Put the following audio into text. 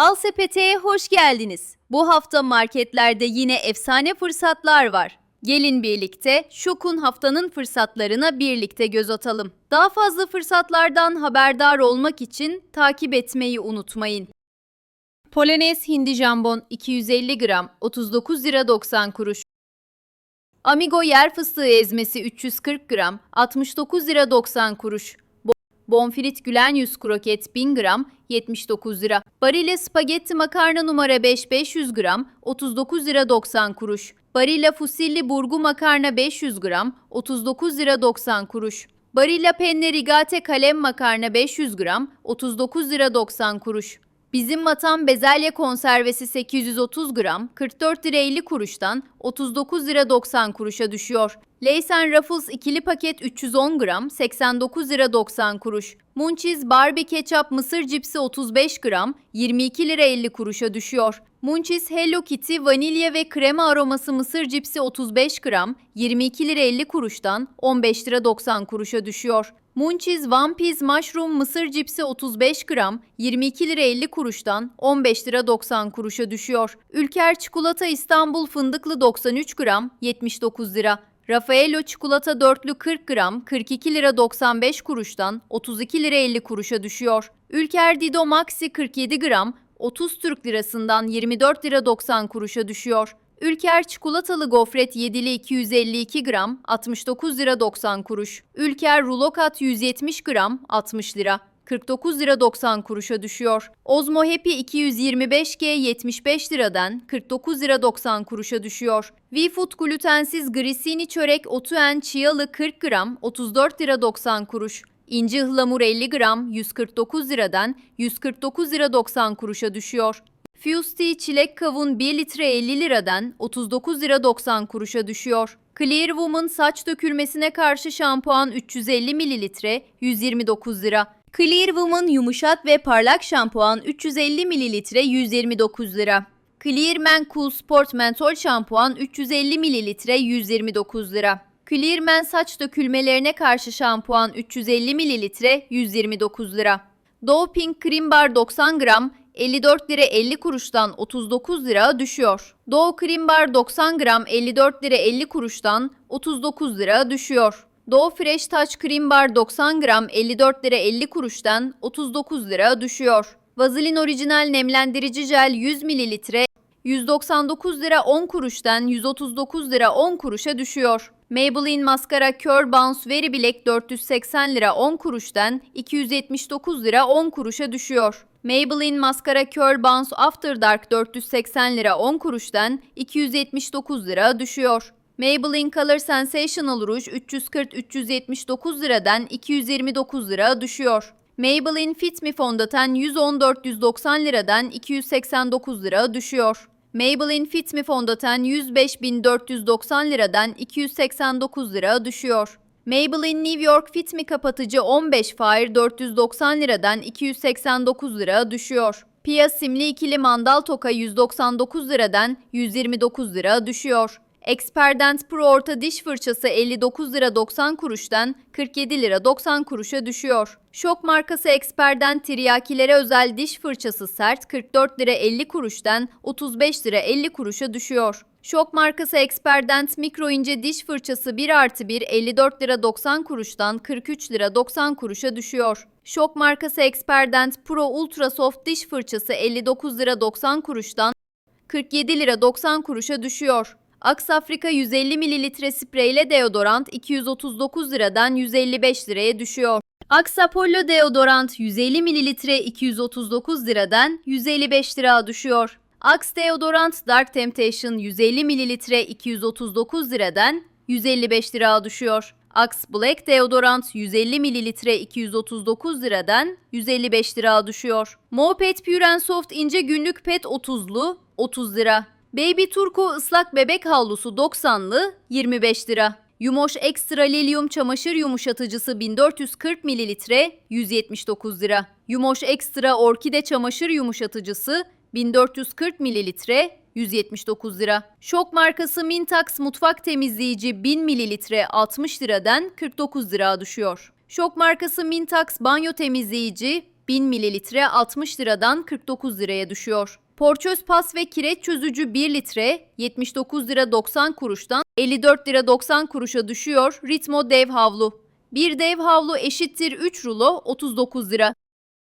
Al Sepete'ye hoş geldiniz. Bu hafta marketlerde yine efsane fırsatlar var. Gelin birlikte Şok'un haftanın fırsatlarına birlikte göz atalım. Daha fazla fırsatlardan haberdar olmak için takip etmeyi unutmayın. Polonez hindi jambon 250 gram 39 lira 90 kuruş. Amigo yer fıstığı ezmesi 340 gram 69 lira 90 kuruş. Bo- Bonfrit gülen yüz kroket 1000 gram 79 lira. Barilla spagetti makarna numara 5 500 gram 39 lira 90 kuruş. Barilla fusilli burgu makarna 500 gram 39 lira 90 kuruş. Barilla penne rigate kalem makarna 500 gram 39 lira 90 kuruş. Bizim Vatan bezelye konservesi 830 gram 44 lira 50 kuruştan 39 lira 90 kuruşa düşüyor. Leysen Ruffles ikili paket 310 gram 89 lira 90 kuruş. Munchies Barbie ketçap mısır cipsi 35 gram 22 lira 50 kuruşa düşüyor. Munchies Hello Kitty vanilya ve krema aroması mısır cipsi 35 gram 22 lira 50 kuruştan 15 lira 90 kuruşa düşüyor. Munchies One Piece Mushroom mısır cipsi 35 gram 22 lira 50 kuruştan 15 lira 90 kuruşa düşüyor. Ülker çikolata İstanbul fındıklı 93 gram 79 lira. Raffaello çikolata dörtlü 40 gram 42 lira 95 kuruştan 32 lira 50 kuruşa düşüyor. Ülker Dido Maxi 47 gram 30 Türk lirasından 24 lira 90 kuruşa düşüyor. Ülker çikolatalı gofret 7'li 252 gram 69 lira 90 kuruş. Ülker rulokat 170 gram 60 lira. 49 lira 90 kuruşa düşüyor. Ozmo Happy 225G 75 liradan 49 lira 90 kuruşa düşüyor. V-Food glutensiz grisini çörek otuen çiyalı 40 gram 34 lira 90 kuruş. İnci ıhlamur 50 gram 149 liradan 149 lira 90 kuruşa düşüyor. Fusti çilek kavun 1 litre 50 liradan 39 lira 90 kuruşa düşüyor. Clear Woman saç dökülmesine karşı şampuan 350 mililitre 129 lira. Clear Woman yumuşak ve parlak şampuan 350 mililitre 129 lira. Clear Man Cool Sport Mentol şampuan 350 mililitre 129 lira. Clear Man saç dökülmelerine karşı şampuan 350 mililitre 129 lira. Dove Pink Cream Bar 90 gram 54 lira 50 kuruştan 39 lira düşüyor. Dove Cream Bar 90 gram 54 lira 50 kuruştan 39 lira düşüyor. Dove Fresh Touch Cream Bar 90 gram 54 lira 50 kuruştan 39 lira düşüyor. Vaseline Orijinal Nemlendirici Jel 100 mililitre 199 lira 10 kuruştan 139 lira 10 kuruşa düşüyor. Maybelline maskara Cure Bounce Very Black 480 lira 10 kuruştan 279 lira 10 kuruşa düşüyor. Maybelline maskara Cure Bounce After Dark 480 lira 10 kuruştan 279 lira düşüyor. Maybelline Color Sensational Rouge 340-379 liradan 229 lira düşüyor. Maybelline Fit Me fondöten 110-490 liradan 289 lira düşüyor. Maybelline Fit Me fondöten 105.490 liradan 289 lira düşüyor. Maybelline New York Fit Me kapatıcı 15 Fire 490 liradan 289 lira düşüyor. Pia simli ikili mandal toka 199 liradan 129 lira düşüyor. Experdent Pro orta diş fırçası 59 lira 90 kuruştan 47 lira 90 kuruşa düşüyor. Şok markası Experdent tiryakilere özel diş fırçası sert 44 lira 50 kuruştan 35 lira 50 kuruşa düşüyor. Şok markası Experdent mikro ince diş fırçası 1 artı 1 54 lira 90 kuruştan 43 lira 90 kuruşa düşüyor. Şok markası Experdent Pro Ultra Soft diş fırçası 59 lira 90 kuruştan 47 lira 90 kuruşa düşüyor. Aks Afrika 150 mililitre spreyle deodorant 239 liradan 155 liraya düşüyor. Aks Apollo deodorant 150 mililitre 239 liradan 155 lira düşüyor. Axe deodorant Dark Temptation 150 mililitre 239 liradan 155 lira düşüyor. Axe Black deodorant 150 mililitre 239 liradan 155 lira düşüyor. Moped Pure Soft ince günlük pet 30'lu 30 lira. Baby Turco ıslak bebek havlusu 90'lı 25 lira. Yumoş Extra Lilium çamaşır yumuşatıcısı 1440 mililitre 179 lira. Yumoş Extra Orkide çamaşır yumuşatıcısı 1440 mililitre 179 lira. Şok markası Mintax mutfak temizleyici 1000 mililitre 60 liradan 49 lira düşüyor. Şok markası Mintax banyo temizleyici 1000 mililitre 60 liradan 49 liraya düşüyor. Porçöz pas ve kireç çözücü 1 litre 79 lira 90 kuruştan 54 lira 90 kuruşa düşüyor Ritmo dev havlu. Bir dev havlu eşittir 3 rulo 39 lira.